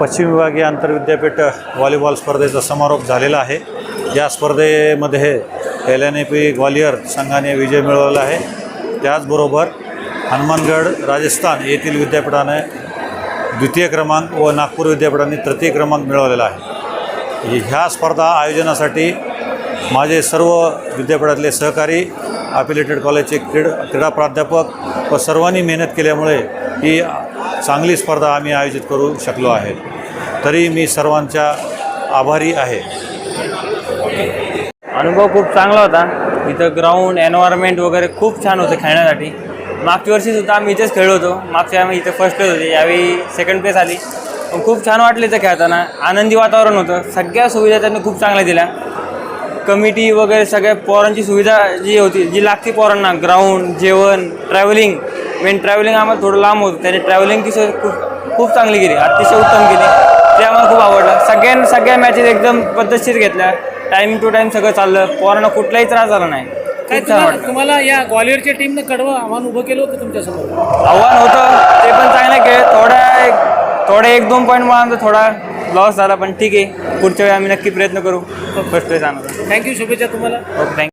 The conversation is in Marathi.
पश्चिम विभागीय आंतरविद्यापीठ व्हॉलीबॉल स्पर्धेचा समारोप झालेला आहे. या स्पर्धेमध्ये L N A P Gwalior संघाने विजय मिळवला आहे. त्याचबरोबर हनुमानगड राजस्थान येथील विद्यापीठाने द्वितीय क्रमांक व नागपूर विद्यापीठाने तृतीय क्रमांक मिळवलेला आहे. ह्या स्पर्धा आयोजनासाठी माझे सर्व विद्यापीठातले सहकारी अफिलेटेड कॉलेजचे क्रीड क्रीडा प्राध्यापक व सर्वांनी मेहनत केल्यामुळे ही चांगली स्पर्धा आम्ही आयोजित करू शकलो आहे तरी मी सर्वांच्या आभारी आहे. अनुभव खूप चांगला होता. इथं ग्राउंड एन्व्हायरमेंट वगैरे खूप छान होतं खेळण्यासाठी. मागच्या वर्षीसुद्धा आम्ही इथेच खेळलो होतो. मागच्या आम्ही इथे फर्स्ट प्लेस होते. यावेळी सेकंड प्लेस आली. खूप छान वाटलं इथं खेळताना. आनंदी वातावरण होतं. सगळ्या सुविधा त्यांनी खूप चांगल्या दिल्या. कमिटी वगैरे सगळ्या पोरांची सुविधा जी होती जी लागते पोरांना ग्राउंड जेवण ट्रॅव्हलिंग मेन ट्रॅव्हलिंग आम्हाला थोडं लांब होतं त्याने ट्रॅव्हलिंगची सोय खूप खूप चांगली केली. अतिशय उत्तम केली. ते आम्हाला खूप आवडलं. सगळ्यां सगळ्या मॅचेस एकदम पद्धतशीर घेतल्या. टाईम टू टाईम सगळं चाललं. पोरांना कुठलाही त्रास झाला नाही. काय तुम्हाला या ग्वालियरच्या टीमनं कडवं आव्हान उभं केलं होतं तुमच्यासमोर? आव्हान होतं. ते पण चांगलं खेळ थोडा एक थोडे एक दोन पॉईंट आमचा थोडा लॉस झाला पण ठीक आहे. पुढच्या वेळी आम्ही नक्की प्रयत्न करू. फर्स्ट प्लेस आणायचा थँक्यू शुभेच्छा तुम्हाला. Okay thank you